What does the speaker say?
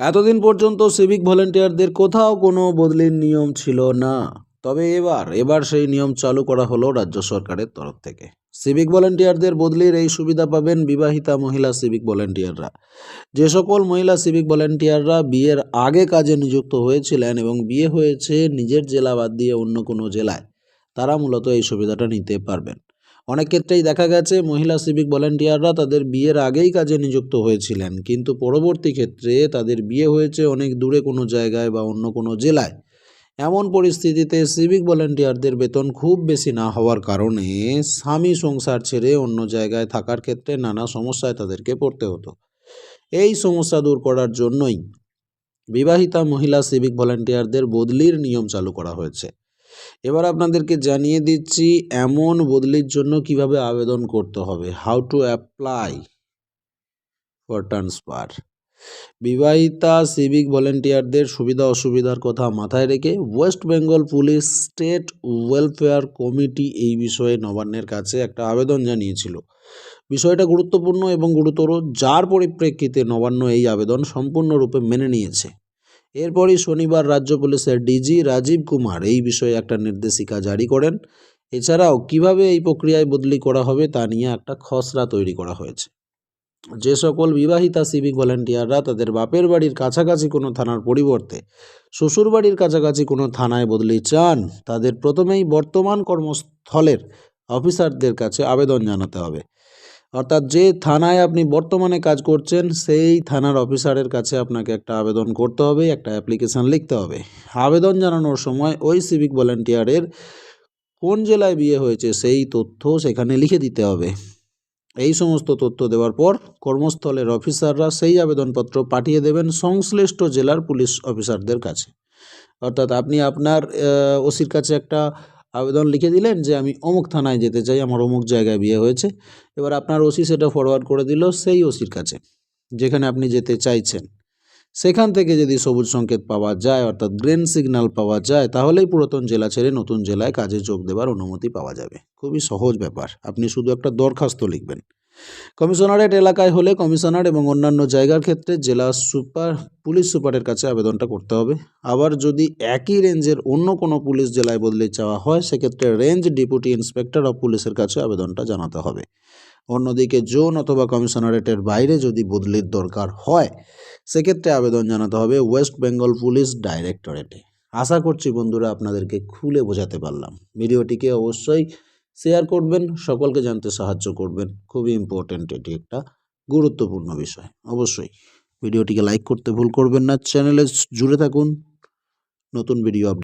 এতদিন পর্যন্ত সিভিক ভলেন্টিয়ারদের কোথাও কোনো বদলির নিয়ম ছিল না। তবে এবার এবার সেই নিয়ম চালু করা হলো রাজ্য সরকারের তরফ থেকে। সিভিক ভলেন্টিয়ারদের বদলির এই সুবিধা পাবেন বিবাহিতা মহিলা সিভিক ভলেন্টিয়াররা যে সকল মহিলা সিভিক ভলেন্টিয়াররা বিয়ের আগে কাজে নিযুক্ত হয়েছিলেন এবং বিয়ে হয়েছে নিজের জেলা বাদ দিয়ে অন্য কোনো জেলায়, তারা মূলত এই সুবিধাটা নিতে পারবেন। অনেক ক্ষেত্রেই দেখা গেছে মহিলা সিভিক ভলেন্টিয়াররা তাদের বিয়ের আগেই কাজে নিযুক্ত হয়েছিলেন। কিন্তু পরবর্তী ক্ষেত্রে তাদের বিয়ে হয়েছে অনেক দূরে কোনো জায়গায় বা অন্য কোনো জেলায়। এমন পরিস্থিতিতে সিভিক ভলেন্টিয়ারদের বেতন খুব বেশি না হওয়ার কারণে স্বামী সংসার ছেড়ে অন্য জায়গায় থাকার ক্ষেত্রে নানা সমস্যায় তাদেরকে পড়তে হতো। এই সমস্যা দূর করার জন্যই বিবাহিতা মহিলা সিভিক ভলেন্টিয়ারদের বদলির নিয়ম চালু করা হয়েছে। এবার আপনাদেরকে জানিয়ে দিচ্ছি, এমন বদলির জন্য কীভাবে আবেদন করতে হবে? How to apply for transfer বিবাহিতা সিভিক ভলেন্টিয়ারদের সুবিধা অসুবিধার কথা মাথায় রেখে West Bengal police state welfare committee এই বিষয়ে নবান্নের কাছে একটা আবেদন জানিয়েছিল। বিষয়টা গুরুত্বপূর্ণ এবং গুরুতর, যার পরিপ্রেক্ষিতে নবান্ন এই আবেদন সম্পূর্ণরূপে মেনে নিয়েছে। এরপরই শনিবার রাজ্য পুলিশের ডিজি রাজীব কুমার এই বিষয়ে একটা নির্দেশিকা জারি করেন। এছাড়াও কীভাবে এই প্রক্রিয়ায় বদলি করা হবে তা নিয়ে একটা খসড়া তৈরি করা হয়েছে। যে সকল বিবাহিতা সিভিক ভলেন্টিয়াররা তাদের বাপের বাড়ির কাছাকাছি কোনো থানার পরিবর্তে শ্বশুর বাড়ির কাছাকাছি কোনো থানায় বদলি চান, তাদের প্রথমেই বর্তমান কর্মস্থলের অফিসারদের কাছে আবেদন জানাতে হবে। অর্থাৎ যে থানায় আপনি বর্তমানে কাজ করছেন, সেই থানার অফিসারের কাছে আপনাকে একটা আবেদন করতে হবে, একটা অ্যাপ্লিকেশান লিখতে হবে। আবেদন জানানোর সময় ওই সিভিক ভলেন্টিয়ারের কোন জেলায় বিয়ে হয়েছে, সেই তথ্য সেখানে লিখে দিতে হবে। এই সমস্ত তথ্য দেওয়ার পর কর্মস্থলের অফিসাররা সেই আবেদনপত্র পাঠিয়ে দেবেন সংশ্লিষ্ট জেলার পুলিশ অফিসারদের কাছে। অর্থাৎ আপনি আপনার ওসির কাছে একটা আবেদন লিখে দিলেন যে আমি অমুক থানায় যেতে চাই, আমার অমুক জায়গায় বিয়ে হয়েছে। এবার আপনার ওসি সেটা ফরওয়ার্ড করে দিল সেই ওসির কাছে, যেখানে আপনি যেতে চাইছেন। সেখান থেকে যদি সবুজ সংকেত পাওয়া যায়, অর্থাৎ গ্রেন সিগন্যাল পাওয়া যায়, তাহলেই পুরাতন জেলা ছেড়ে নতুন জেলায় কাজে যোগ দেওয়ার অনুমতি পাওয়া যাবে। খুবই সহজ ব্যাপার, আপনি শুধু একটা দরখাস্ত লিখবেন। কমিশনারেট এলাকায় হলে কমিশনার এবং অন্যান্য জায়গার ক্ষেত্রে জেলা সুপার, পুলিশ সুপারের কাছে আবেদনটা করতে হবে। আবার যদি একই রেঞ্জের অন্য কোনো পুলিশ জেলায় বদলে চাওয়া হয়, সেক্ষেত্রে রেঞ্জ ডেপুটি ইন্সপেক্টর অফ পুলিশের কাছে আবেদনটা জানাতে হবে। অন্যদিকে জোন অথবা কমিশনারেটের বাইরে যদি বদলির দরকার হয়, সেক্ষেত্রে আবেদন জানাতে হবে ওয়েস্ট বেঙ্গল পুলিশ ডাইরেক্টরেটে। আশা করছি বন্ধুরা আপনাদেরকে খুলে বোঝাতে পারলাম। ভিডিওটিকে অবশ্যই শেয়ার করবেন, সকলকে জানতে সাহায্য করবেন। খুবই ইম্পর্ট্যান্ট এটি একটা গুরুত্বপূর্ণ বিষয়, অবশ্যই। ভিডিওটিকে লাইক করতে ভুল করবেন না। চ্যানেলে জুড়ে থাকুন। নতুন ভিডিও আপডেট